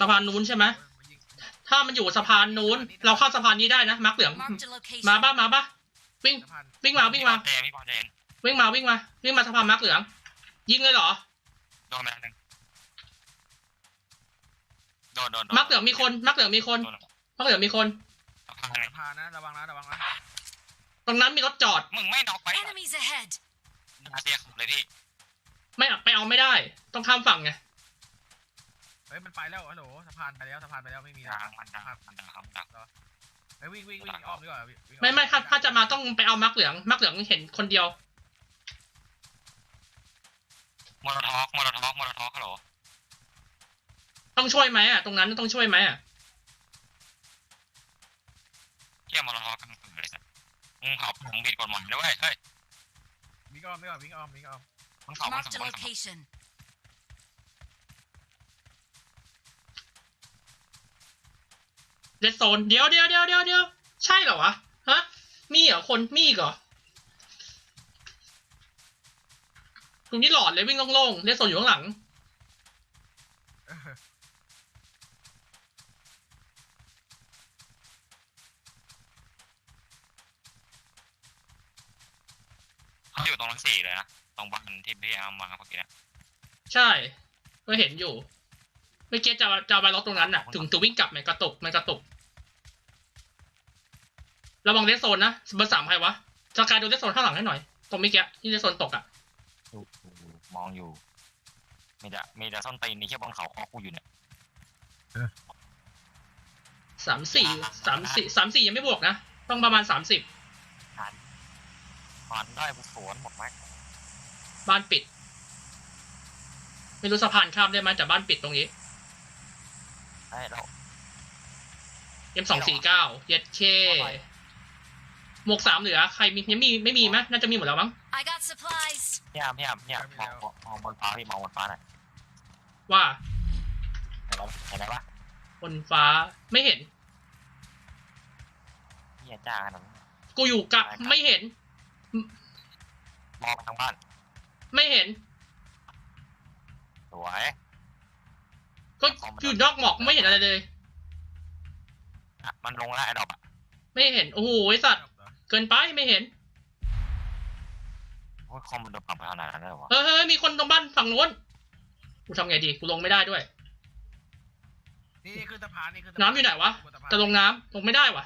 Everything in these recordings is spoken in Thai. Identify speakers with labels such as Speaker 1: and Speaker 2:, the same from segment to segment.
Speaker 1: สะพานนู้นใช่ไหมถ้ามันอยู่สะพานนู้น เราเข้าสะพานนี้ได้นะมาร์กเหลือง
Speaker 2: Marked a location.
Speaker 1: มาบ้ามาบ้าวิ่ง
Speaker 3: สะพาน
Speaker 1: วิ่งมาวิ่งมา
Speaker 4: แดงพี่บอลแดง
Speaker 1: วิ่งมาวิ่งมาวิ่งมาสะพานมาร์กเหลือง ยิงเลยเหรอ
Speaker 4: โดนไปแล้วหนึ่งโดนโดนโดน
Speaker 1: มาร์กเหลืองมีคนมาร์กเหลืองมีคน
Speaker 4: โดน
Speaker 1: มาร์กเหลืองมีคน
Speaker 4: สะพานไง
Speaker 3: สะพานนะระวังนะระวังนะ
Speaker 1: ตรงนั้นมีรถจอด
Speaker 4: มึงไม่น็อกไป
Speaker 2: Enemies ahead.
Speaker 4: นาเซียขับเลยพี่
Speaker 1: ไม่ไปเอาไม่ได้ ต้องข้ามฝั่งไง
Speaker 3: เฮ้ยมันไปแล้วฮัลโหลสะพานไปแล้วสะพานไปแล้วไม่มี
Speaker 4: ทางมันดังมันดังครับดัง
Speaker 3: เฮ้ยวิ่งวิ่งวิ่งออกดีกว่าวิ่งวิ่งออก
Speaker 1: ไม่ไม่ถ้าถ้าจะมาต้องไปเอามาร์กเหลืองมาร์กเหลืองเห็นคนเดียว
Speaker 4: มอลทอกมอลทอกมอลทอกฮัลโหล
Speaker 1: ต้องช่วยไหมอะตรงนั้นต้องช่วยไหมอะ
Speaker 4: เที่ยมอลทอกกำลังเลยสัตว์มึงเผาผมผิดกฎหมายด้วยเฮ้ย
Speaker 3: วิ่งออกวิ่งออกวิ่งออกวิ่งออก
Speaker 4: มึงเผามึง
Speaker 2: Marked
Speaker 4: เผา
Speaker 2: a
Speaker 4: มึงเผา
Speaker 2: location.
Speaker 1: เรดโซนเดี๋ยวเดี๋ยวเดี๋ยวเดี๋ยวเดี๋ยวใช่เหรอวะฮะมีเหรอคนมีอีกเหรอตรงนี้หลอดเลยวิ่งโล่งๆเรดโซนอยู่ข้างหลัง
Speaker 3: เออ
Speaker 4: เขาอยู่ตรงนั้นสี่เลยนะตรงบ้านที่พี่เอามาเมื่อกี้นะ
Speaker 1: ใช่ก็เห็นอยู่เมื่อกี้จะจะเอาไปรถตรงนั้นน่ะ ถึงถึงวิ่งกลับมันกระตุกมันกระตุก ระวังเรดโซนนะเบอร์สามใครวะสกายดูเรดโซนข้างหลังให้หน่อย ตรงเมื่อกี้ที่เรดโซนตกอะ
Speaker 4: ดูมองอยู่มีแต่มีแต่ส้นตีนนี่แค่บนเขาคอกูอยู่เนี่ย
Speaker 1: สามสี่สามสี่สามสี่ยังไม่บวกนะ ต้องประมาณสามสิบ
Speaker 4: ผ่านได้บุกสวนหมดไหม
Speaker 1: บ้านปิด ไม่รู้สะพานข้ามได้ไหมแต่บ้านปิดตรงนี้
Speaker 4: ได้แล้ว
Speaker 1: เอ็มสองสี่เก้าเย็ดเค หมวกสามเหลือใครมียังมีไม่มีไหมน่าจะมีหมดแล้วมั้ง
Speaker 2: I got supplies.
Speaker 4: พี่อามพี่อามพี่อามมองมองบนฟ้าพี่มองบนฟ้าหน่อย
Speaker 1: ว่า
Speaker 4: เห็นไหมเห็นไหมวะ
Speaker 1: บนฟ้าไม่เห็น
Speaker 4: พี่จ้าขนาดนั้น
Speaker 1: กูอยู่กับไม่เห็น
Speaker 4: มองไปทางบ้าน
Speaker 1: ไม่เห็น
Speaker 4: สวย
Speaker 1: ก็อยู่นอกหมอกไม่เห็นอะไรเลย
Speaker 4: อะมันลงแล้วไอ้ดอกอะ
Speaker 1: ไม่เห็นโอ้โหไอสัตว์เกินไปไม่เห็น
Speaker 4: โอ้ยคอมมันโดนปรับไปขนาดนั้นเลยเหรอวะ
Speaker 1: เฮ้ยเฮ้ยมีคนตรงบ้านฝั่งนู้นกูทำไงดีกูลงไม่ได้ด้วย
Speaker 3: นี่นี่คือสะพานนี่คือสะพา
Speaker 1: น้ำอยู่ไหนวะ
Speaker 3: สพาน
Speaker 1: จะลงน้ำลงไม่ได้วะ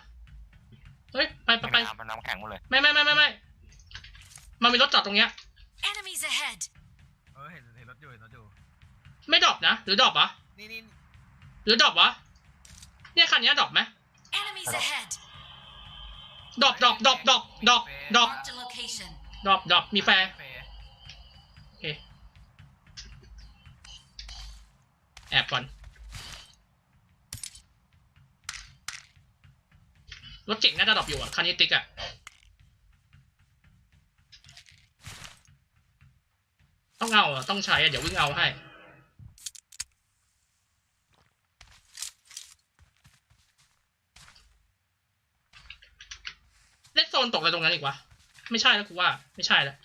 Speaker 1: เฮ้ยไปไป
Speaker 4: ไม่
Speaker 1: ไป
Speaker 4: น้ำมันน้ำแข็งหมดเลย
Speaker 1: ไม่ไม่ไม่ไม่ไม่มันมีรถจอดตรงเนี้ย
Speaker 2: Enemies ahead.
Speaker 3: เออเห็นเห็นรถอยู่เห็นรถอยู่
Speaker 1: ไม่ดรอปนะ หรือดรอปวะ
Speaker 3: นี่นี่
Speaker 1: หรือดรอปวะเนี่ยคันเนี้ยดรอปไหม
Speaker 2: Enemies ahead.
Speaker 1: ดอปดอปดอปดอปดอปดอป
Speaker 2: Marked a location.
Speaker 1: ดอปดอปมีแฟร์
Speaker 3: แฟร์
Speaker 1: โอเคแอบก่อน รถเก่งน่าจะดรอปอยู่อะคันนี้ติ๊กอะ ต้องเอาอะต้องใช้อะ เดี๋ยววิ่งเอาให้ เล่นโซนตกอะไรตรงนั้นอีกวะ ไม่ใช่แล้วกูว่า ไม่ใช่แล้ว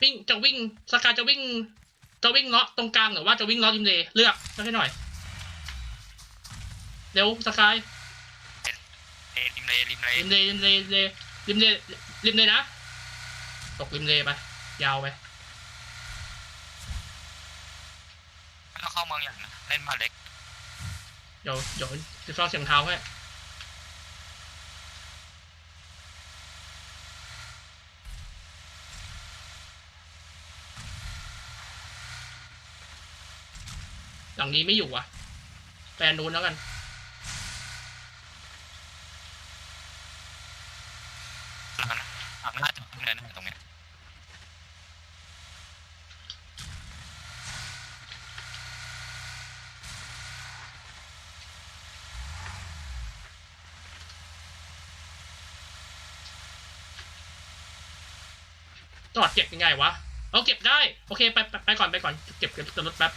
Speaker 1: วิ่งจะวิ่งสกายจะวิ่ง จะวิ่งเลาะตรงกลางหรือว่าจะวิ่งเลาะริมเลเลือกเลือกให้หน่อยเร็วสกาย
Speaker 4: เอริมเลริมเล
Speaker 1: ริมเลริมเลริมเลริมเลริมเลนะตกริมเลไปยาวไป
Speaker 4: แล้วเข้าเมืองอย่างนะเล่นมาเล็ก
Speaker 1: เดี๋ยวเดี๋ยวจะฟังเสียงเท้าให้ หลังนี้ไม่อยู่อะแฟนนู้นแล้วกัน
Speaker 4: หลังนะหลังหน้าจอดเลยนะตรงเนี้ย
Speaker 1: จอดเก็บยังไงวะ เอาเก็บได้ โอเค ไปไปไปก่อนไปก่อน เก็บเก็บเก็บรถแป๊บ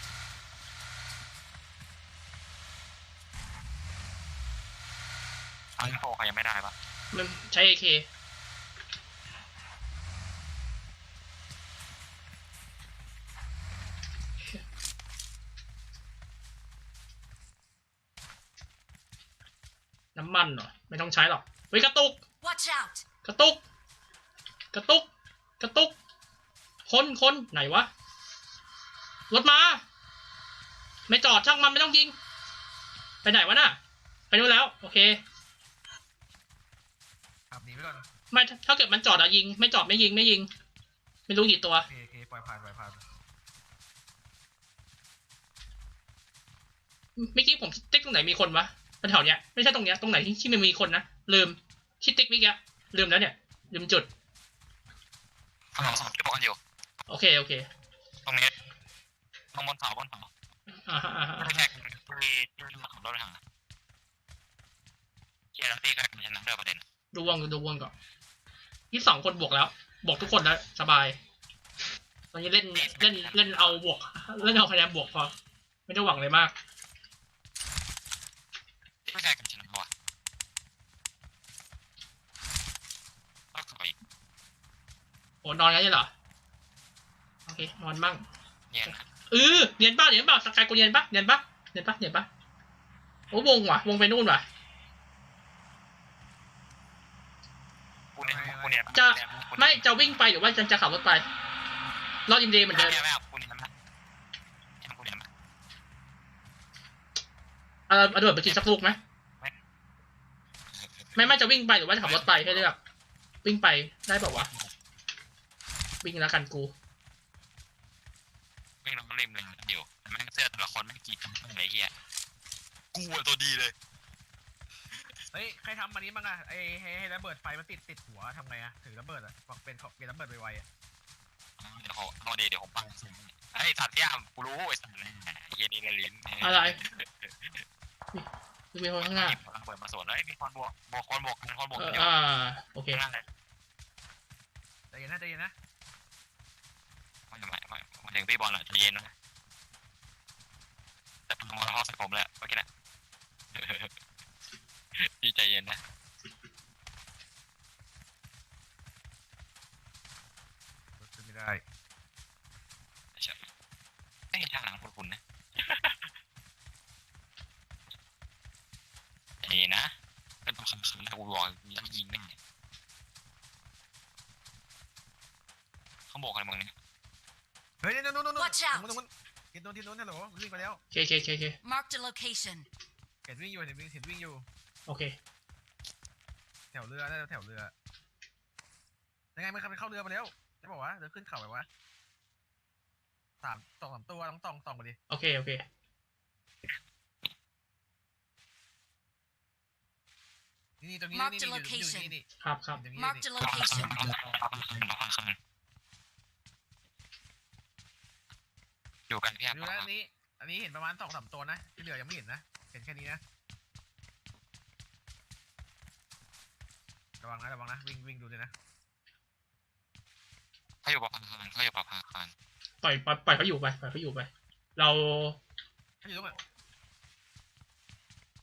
Speaker 4: เอาอินโฟเขยังไม่ได้ปะ
Speaker 1: มันใช้เอเคน้ำมันเหรอไม่ต้องใช้หรอกเฮ้ยกระตุกกระตุก กระตุก กระตุก คนคนไหนวะ รถมา ไม่จอดช่างมันไม่ต้องยิง ไปไหนวะน่ะ ไปดูแล้ว โอเค
Speaker 3: ไปก่อน
Speaker 1: ไม่ถ้าถ้าเกิดมันจอดอะยิง ไม่จอดไม่ยิงไม่ยิง ไม่รู้กี่ตัว
Speaker 3: โอเคโอเคปล่อยผ่านปล่อยผ่าน
Speaker 1: เมื่อกี้ผมติ๊กตรงไหนมีคนวะแถวเนี้ยไม่ใช่ตรงเนี้ยตรงไหนที่ที่มันมีคนนะลืมที่ติ๊กเมื่อกี้ลืมแล้วเนี่ยลืมจุด
Speaker 4: ข้างหลังสองที่บอกกันอยู่
Speaker 1: โอเคโอเค
Speaker 4: ตรงนี้ตรงบนเสาบนเสา
Speaker 1: อ่าฮะอ่าฮะ
Speaker 4: ไม่ใช่ที่ที่เราขับรถไปหาเชียร์แล้วตีก็ชนะด้วยประเด็น
Speaker 1: ดูวงดูวงก่อนยี่สองคนบวกแล้ว บวกทุกคนแล้วสบาย ตอนนี้เล่นเล่นเล่นเอาบวก เล่นเอาคะแนนบวกพอ ไม่ได้หวังเลยมาก
Speaker 4: ไม่ใช่กันชนะว่ะต้องขับอีก
Speaker 1: โอ้นอนกันใช่เหรอ โอเคนอนบ้าง
Speaker 4: เนี่ยนะ
Speaker 1: เออเนียนบ้าเนียนบ้าสกายกูเนียนปะเนียนปะเนียนปะเนียนปะโอ้วงว่ะ วงไปนู่นว่ะ
Speaker 4: กูเนี่ยกูเนี่ย
Speaker 1: จะไม่จะวิ่งไปหรือว่าจะจะขับรถไป รอดอิมเดย์เหมือนเดิม
Speaker 4: เนี่ยไม่เอากูเนี่ยนะกูเนี่ยนะ
Speaker 1: เอาเอาด่วนไปกินสักลูกไหมไม่ไม่จะวิ่งไปหรือว่าจะขับรถไปให้เลือกวิ่งไปได้เปล่าวะวิ่งแล้วกันกู
Speaker 4: วิ่งลงริมเลยเดี๋ยวแม่งเสื้อแต่ละคนแม่งกีดทั้งเลยเฮียกูอะตัวดีเลย
Speaker 3: เฮ้ย ใครทำอันนี้บ้างอะไอ้ให้ให้ระเบิดไฟมันติดติดหัวทำไงอะถือระเบิดอะบอกเป็นของเป็นระเบิดไวๆอะ
Speaker 4: เดี๋ยวเขาเอาเดี๋ยวเดี๋ยวผมปังไอ้สัตว์ที่อะกูรู้ไอ้สัตว์แน่เฮียนี่เลยลิ้น
Speaker 1: อะไรมีคนข้างหน้า
Speaker 4: เปิดมาสวนแล้วมีคนบวกบวกคนบวกคนบวก
Speaker 1: เออ
Speaker 4: เดียว
Speaker 1: อ่าโอเค
Speaker 4: ข้างหน้าเลย
Speaker 3: ใจเย็นนะใจเย็นนะ
Speaker 4: ไม่ไม่ไม่มาถึงพี่บอลอะใจเย็นนะแต่พอมาเข้าใส่ผมเลยเมื่อกี้นะ พี่ใจเย็นนะ
Speaker 3: รถขึ้นไม่ได้
Speaker 4: ไอ้ท่าหลังคุณคุณนะ ใจเย็นนะเป็นต้องคำคำนะกูบอกยังยิงแน่เขาบอกอะไรมึงเนี่ย
Speaker 3: เฮ้ยนู่นนู่นนู่นนู่น
Speaker 2: Watch out
Speaker 3: ตรงนู้นทิศนู้นทิศนู้นฮัลโหลวิ่งไปแล้ว
Speaker 1: โอเคโอเคโอเคโอเค
Speaker 2: Marked a location.
Speaker 3: เห็นวิ่งอยู่เห็นวิ่งเห็นวิ่งอยู่
Speaker 1: โอเค
Speaker 3: แถวเรือน่าจะแถวเรือยังไงมันเข้าไปเข้าเรือไปแล้วจะบอกว่าเดินขึ้นเขาไปวะสามสองสามตัวต้องตองตองไปดิ
Speaker 1: โอเคโอเค
Speaker 3: นี่นี่ตรงนี้
Speaker 2: Mark
Speaker 3: นี่
Speaker 2: the
Speaker 3: นี่อยู่อยู่
Speaker 2: location
Speaker 3: นี่นี่
Speaker 1: ครับครับ
Speaker 3: อยู่ตรงนี้
Speaker 2: Marked
Speaker 3: นี่
Speaker 2: a location.
Speaker 4: อยู่กันพี่
Speaker 3: ดูนะอันนี้ อันนี้เห็นประมาณสองสามตัวนะที่เหลือยังไม่เห็นนะเห็นแค่นี้นะ ระวังนะระวังนะวิ่งวิ่งดูเลยนะ
Speaker 4: เขาอยู่ประภาคารเขาอยู่ประภาคาร
Speaker 1: ปล่อยปล่อยปล่อยเขาอยู่ไปปล่อยเขาอยู่ไป เรา
Speaker 3: เขาอยู่ตรงไหน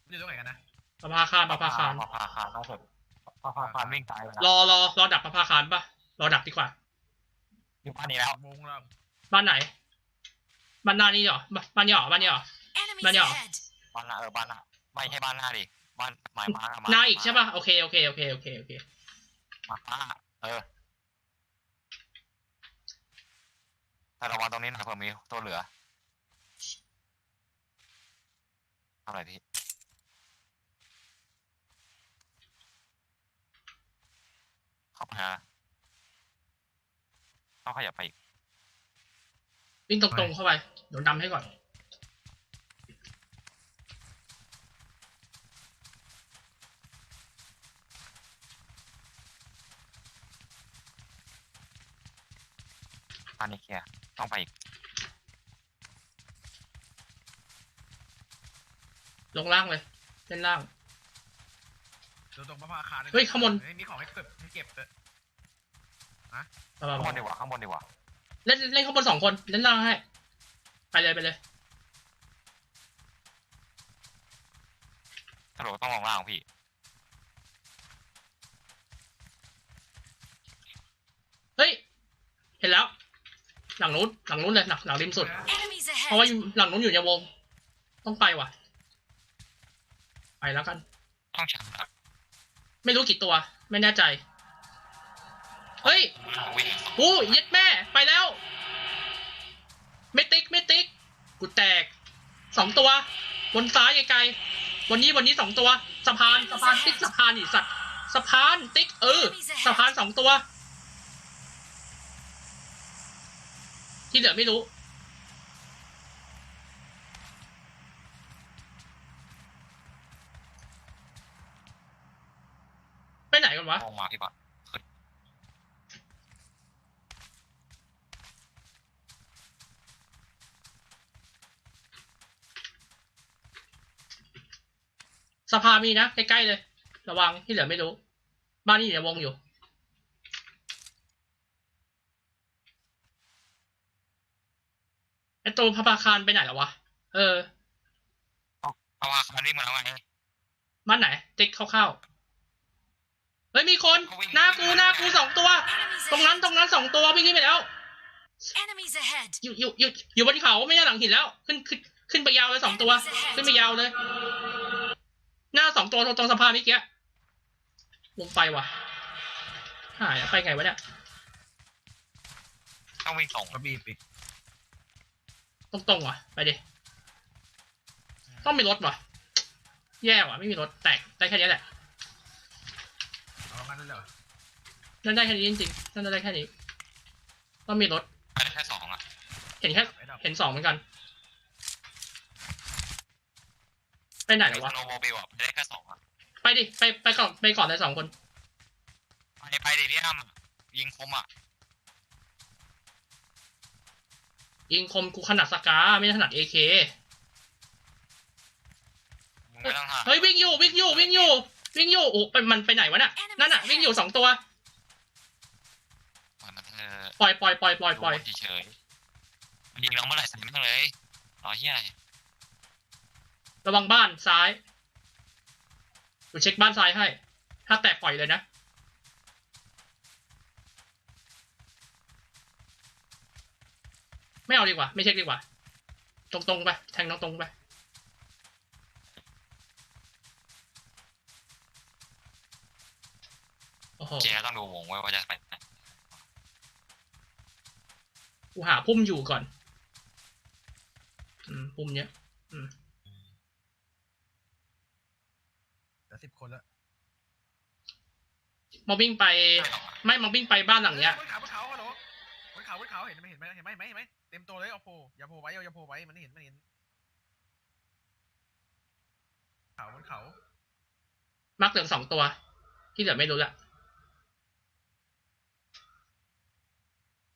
Speaker 3: เขาอยู่ตรงไหนกันนะ
Speaker 1: ประภาคารประภาคาร
Speaker 4: ประภาคารล่าสุดประภาคารวิ่งตายไป
Speaker 1: ร
Speaker 4: แล้ว
Speaker 1: อรอรอดักประภาคารปะรอดักดีกว่า
Speaker 4: อยู่บ้านนี้แล้ว
Speaker 3: วงเรา
Speaker 1: บ้านไหนบ้านหน้านี่เหรอบ้านบ้านนี้เหรอบ้านนี้เหรอ
Speaker 2: Enemies
Speaker 1: Manuel.
Speaker 2: ahead.
Speaker 4: บ้านหน้าเออบ้านหน้าไม่ใช่บ้านหน้าดิ บ้านหมายมา
Speaker 1: หน้าอีกใช่ปะโอเคโอเคโอเคโอเคโอเค
Speaker 4: มาหน้าเออแต่ระวังตรงนี้หน่อยเผื่อมีตัวเหลือเท่าไหร่พี่เข้ามาต้องขยับไปอีก
Speaker 1: วิ่งตรงๆเข้าไปเดี๋ยวนำให้ก่อน
Speaker 4: อันนี้เคลียร์ต้องไปอีก
Speaker 1: ลงล่างเลยเล่นล่าง
Speaker 3: ดูตรงประภาคาร
Speaker 1: เฮ้ยข้างบน
Speaker 3: เฮ้ยมีของให้เก็บให้เก็บเถอะ
Speaker 1: ประมาณ
Speaker 4: ข้างบนดีกว่าข้างบนดีกว่า
Speaker 1: เล่นเล่นข้างบนสองคนเล่นล่างให้ไปเลยไปเลย
Speaker 4: ถ้าเราต้องลองล่างพี่
Speaker 1: เฮ้ยเห็นแล้ว หลังนู้นหลังนู้นเลยหลังหลังริมสุด
Speaker 2: Enemies
Speaker 1: เพราะว่า
Speaker 2: ahead.
Speaker 1: อยู่หลังนู้นอยู่ในวง ต้องไปว่ะ ไปแล้วกัน
Speaker 4: ต้องฉันละ
Speaker 1: ไม่รู้กี่ตัว ไม่แน่ใจ เฮ้ย
Speaker 4: วิ่ง
Speaker 1: อู้เย็ดแม่ ไปแล้วไม่ติ๊กไม่ติ๊กกูแตกสองตัว บนซ้ายไกลๆวันนี้วันนี้สองตัวสะพานสะพานติ๊กสะพานอีสัตว์สะพานติ๊กเออสะพานสองตัว ที่เหลือไม่รู้ ไปไหนกันวะ
Speaker 4: ลงมาพี่บอล
Speaker 1: สภามีนะ ใกล้ ๆ เลย ระวังที่เหลือไม่รู้ บ้านนี้อยู่ในวงอยู่ ไอตัวพระพาคารไปไหนแล้ววะ เออ
Speaker 4: เอาว่าคันวิ่งมาแล้วไง
Speaker 1: บ้านไหน ติ๊กคร่าวๆเฮ้ยมีคน หน้ากูหน้ากูสองตัว
Speaker 2: Enemies
Speaker 1: ตรงนั้น
Speaker 2: ahead.
Speaker 1: ตรงนั้นสองตัววิ่งขึ้นไปแล้ว
Speaker 2: Enemies ahead.
Speaker 1: อยู่อยู่อยู่อยู่บนเขาไม่ใช่หลังหินแล้ว ขึ้นขึ้นขึ้นไปยาวเลยสองตัว ขึ้นไปยาวเลย หน้าสองตัวตรงตรงสะพานเมื่อกี้วงไฟว่ะหายอะไปไงวะเนี่ย
Speaker 4: ต้องวิ่งส่ง
Speaker 3: ก็บีบอีก
Speaker 1: ตรงตรงๆว่ะ ไปดิ ต้องมีรถว่ะ แย่ว่ะ ไม่มีรถแตกได้แค่นี้แหละ
Speaker 3: เอางั้นเลยเหรอ
Speaker 1: นั่นได้แค่นี้จริงๆนั่นได้แค่นี้ ต้องมีรถ
Speaker 4: ไปได้แค่สองอะ
Speaker 1: เห็นแค่
Speaker 3: ไอ้ดอก
Speaker 1: เห็นสองเหมือนกัน ไปไหน
Speaker 4: ไอ้
Speaker 1: แล้ว
Speaker 4: ส
Speaker 1: วะ
Speaker 4: โนว์โมบิลอะไปได้แค่สองอะ
Speaker 1: ไปดิ ไปไปก่อนไปก่อนเลยสองคน
Speaker 4: ไปไปดิพี่อ้ำยิงคมอะ
Speaker 1: ยิงคมกูขนาดสกาไม่ได้ถนัดเอเค
Speaker 4: มึงไม่ต้องหา
Speaker 1: เฮ้ยวิ่งอยู่วิ่งอยู่วิ่งอยู่วิ่งอยู่โอ้ไปมันไปไหนวะน่ะนั่นน่ะวิ่งอยู่สองตัว
Speaker 4: ปล่อยมันเถอะ
Speaker 1: ปล่อยปล่อยปล่อยปล่อยปล่อย
Speaker 4: ดูเฉยๆมันยิงเราเมื่อไหร่ใส่แม่งเลยรอเฮียอะไร
Speaker 1: ระวังบ้านซ้ายกูเช็คบ้านซ้ายให้ ถ้าแตกปล่อยเลยนะ ไม่เอาดีกว่า ไม่เช็คดีกว่า ตรงๆไป แทงตรงๆไปโอ้โห
Speaker 4: เจ๊ต้องดูวงไว้ว่าจะไปไหน
Speaker 1: กูหาพุ่มอยู่ก่อน อืม พุ่มเนี้ย
Speaker 3: แต่สิบคนแล้ว
Speaker 1: มาวิ่งไป ไม่มาวิ่งไปบ้านหลังเนี้ย
Speaker 3: บนเขาบนเขาฮัลโหล บนเขาบนเขาเห็นไหมเห็นไหมเห็นไหมเห็นไหมเห็นไหมเต็มตัวเลยเอาโผล่อย่าโผล่ไว้อย่าโผล่ไว้มันเห็นมันเห็นเขาบนเขา
Speaker 1: มักเหลืองสองตัว ที่เหลือไม่รู้ละ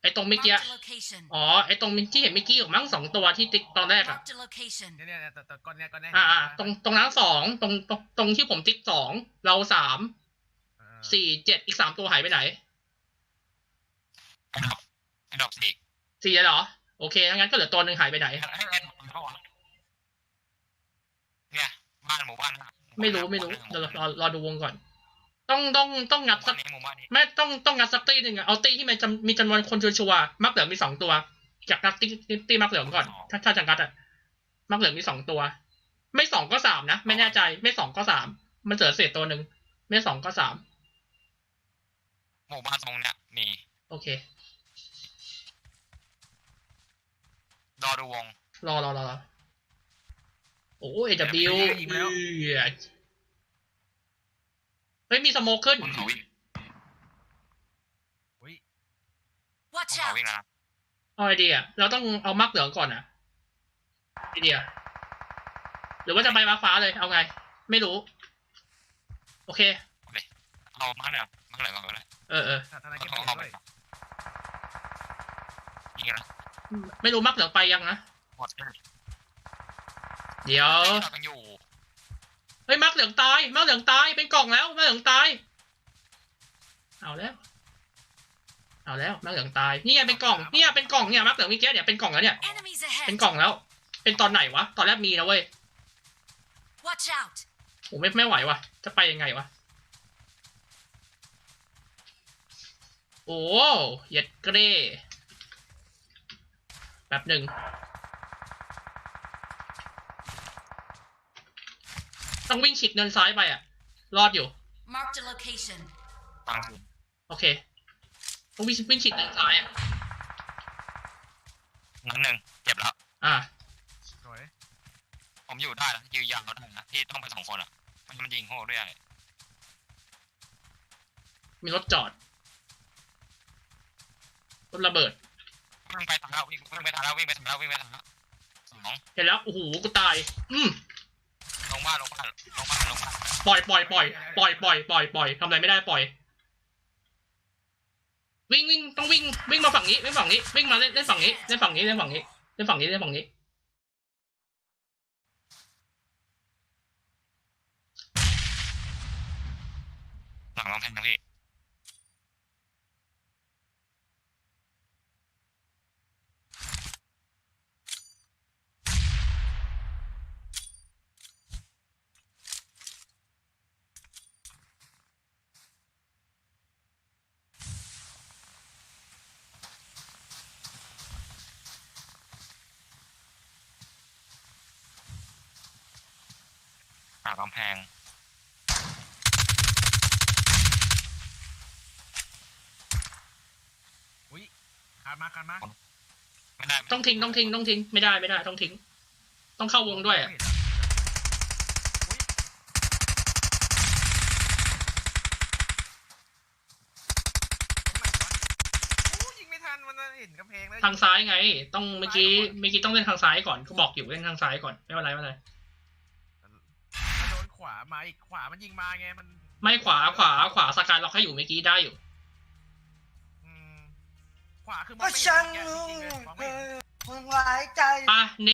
Speaker 1: ไอ้ตรงเมื่อกี้
Speaker 2: Marked a location.
Speaker 1: อ๋อ ไอ้ตรงที่เห็นเมื่อกี้ของมั้งสองตัวที่ติ๊กตอนแรกอะ
Speaker 2: Marked a location.
Speaker 3: เนี่ยเนี่ยแต่แต่ก้อนเนี้ยก้อนเนี้ย
Speaker 1: อ่าอ่าตรงตรงนั้นสองตรงตรงตรงที่ผมติ๊กสองเราสาม
Speaker 3: เออ
Speaker 1: สี่เจ็ดอีกสามตัวหายไปไหน
Speaker 4: ไอ้ ดอกไอ้ดอกสี่
Speaker 1: สี่เลยเหรอ โอเคงั้นก็เหลือตัวหนึ่งหายไปไหน
Speaker 4: ไอ้ไอ้ดอกมันเข้าวะเนี่ยบ้านหมู่บ้านน่ะ
Speaker 1: ไม่รู้ไม่รู้เดี๋ยวรอรอดูวงก่อน ต้องต้องต้องงัด
Speaker 4: หมู่
Speaker 1: สั
Speaker 4: บ้ากนนี้หมู่บ้านนี้
Speaker 1: ไม่ต้องต้องงัดสักตีหนึ่งอะเอาตีที่มันจำมีจำนวนคนชัวร์ๆมักเหลืองมีสองตัว จากนักตีตีตีมักเหลืองก่อน ถ้าถ้าจะงัดอะมักเหลืองมีสองตัว ไม่สองก็สามนะไม่แน่ใจ ไม่สองก็สามมันเสือเศษตัวหนึ่งไม่สองก็สาม
Speaker 4: หมู่บ้านตรงเนี้ยมี
Speaker 1: โอเค
Speaker 4: รอดูวง
Speaker 1: รอรอรอรอโอ้เอวิวเฮ้ยมีสโมกขึ้น
Speaker 4: บนเขาวิ่ง
Speaker 3: อุ้ย
Speaker 4: บ
Speaker 2: Watch
Speaker 4: นเขา
Speaker 2: out.
Speaker 4: วิ่งแล้วนะ
Speaker 1: เอาไอเดียเราต้องเอามักเหลืองก่อนอะไอเดียหรือว่าจะไปมาฟ้าเลยเอาไง ไม่รู้ โอเค
Speaker 4: เอามาเหนือมาเหนือก่อนก็ได้
Speaker 1: เออเออ
Speaker 3: ถ้าทนายเก็บ
Speaker 4: เอา
Speaker 3: เงิ
Speaker 4: เข้านไป
Speaker 3: ด้วย
Speaker 4: ยิงนะ
Speaker 1: ไม่รู้มักเหลืองไปยังนะ
Speaker 4: หมดเลย
Speaker 1: เดี๋ยว
Speaker 4: เรากันอยู่
Speaker 1: เฮ้ยมักเหลืองตายมักเหลืองตายเป็นกล่องแล้วมักเหลืองตาย เอาแล้ว เอาแล้วมักเหลืองตายนี่ไงเป็นกล่องเนี่ยเป็นกล่องเนี่ยมักเหลืองเมื่อกี้เนี่ยเป็นกล่องแล้วเนี่ย
Speaker 2: Enemies
Speaker 1: เป็น
Speaker 2: ahead.
Speaker 1: กล่องแล้ว เป็นตอนไหนวะตอนแรกมีนะเว้ย
Speaker 2: Watch out.
Speaker 1: โหไม่ไม่ไหววะจะไปยังไงวะโอ้เย็ดเกร แป๊บหนึ่ง ต้องวิ่งฉีกเนินซ้ายไปอะรอดอยู่
Speaker 2: Marked a location.
Speaker 4: ตั้งคืน
Speaker 1: โอเค ต้องวิ่งวิ่งฉีดทางซ้ายอะ
Speaker 4: นัดหนึ่งเจ็บแล้ว
Speaker 1: อ่า
Speaker 3: สวย
Speaker 4: ผมอยู่ได้นะยืนยาวได้นะที่ต้องไปสองคนอะ มันมันยิงโหดด้วย
Speaker 1: มีรถจอด รถระเบิด
Speaker 4: วิ่งไปทางแล้ววิ่งวิ่งไปทางแล้ววิ่งไปทางแล้ววิ่งไปทางแล้วสอง
Speaker 1: เห็นแล้วโอ้โหกูตาย อืม
Speaker 4: ลงบ้านลงบ้านลงบ้านลงบ้าน
Speaker 1: ปล่อยปล่อยปล่อยปล่อยปล่อยปล่อยปล่อยทำอะไรไม่ได้ปล่อย วิ่งวิ่งต้องวิ่งวิ่งมาฝั่งนี้วิ่งฝั่งนี้วิ่งมาเล่นเล่นฝั่งนี้เล่นฝั่งนี้เล่นฝั่งนี้เล่นฝั่งนี้เล่นฝั่งนี้
Speaker 4: หลังกำแพงนะพี่ หลังกำแพง
Speaker 3: อุ้ยคันมาคันมา
Speaker 4: ไม่ได้
Speaker 1: ต้องทิ้งต้องทิ้งต้องทิ้งไม่ได้ไม่ได้ต้องทิ้ง ต้องเข้าวงด้วยอะ
Speaker 3: ไม่เห็นอะอุ๊ยตรงไหนวะโอ้ยิงไม่ทันมันเห็นกำแพงแล้ว
Speaker 1: ทางซ้ายไง ต้องเมื่อกี้เมื่อกี้ต้องเล่นทางซ้ายก่อนก็บอกอยู่เล่นทางซ้ายก่อนไม่เป็นไรไม่เป็นไร
Speaker 3: มันโดนข วามาอีกขวามันยิงมาไงมัน
Speaker 1: ไม่ขวาขวาขวาสกายล็อกให้อยู่เมื่อกี้ได้อยู่
Speaker 3: อืมขวาคือม
Speaker 5: เพ
Speaker 3: อง
Speaker 5: ราะ
Speaker 3: ไม่
Speaker 5: ฉัน
Speaker 3: เห็น
Speaker 5: รู้
Speaker 3: จริงๆเลยมองไม่เห็น
Speaker 5: มึงหลายใจ
Speaker 1: อะเน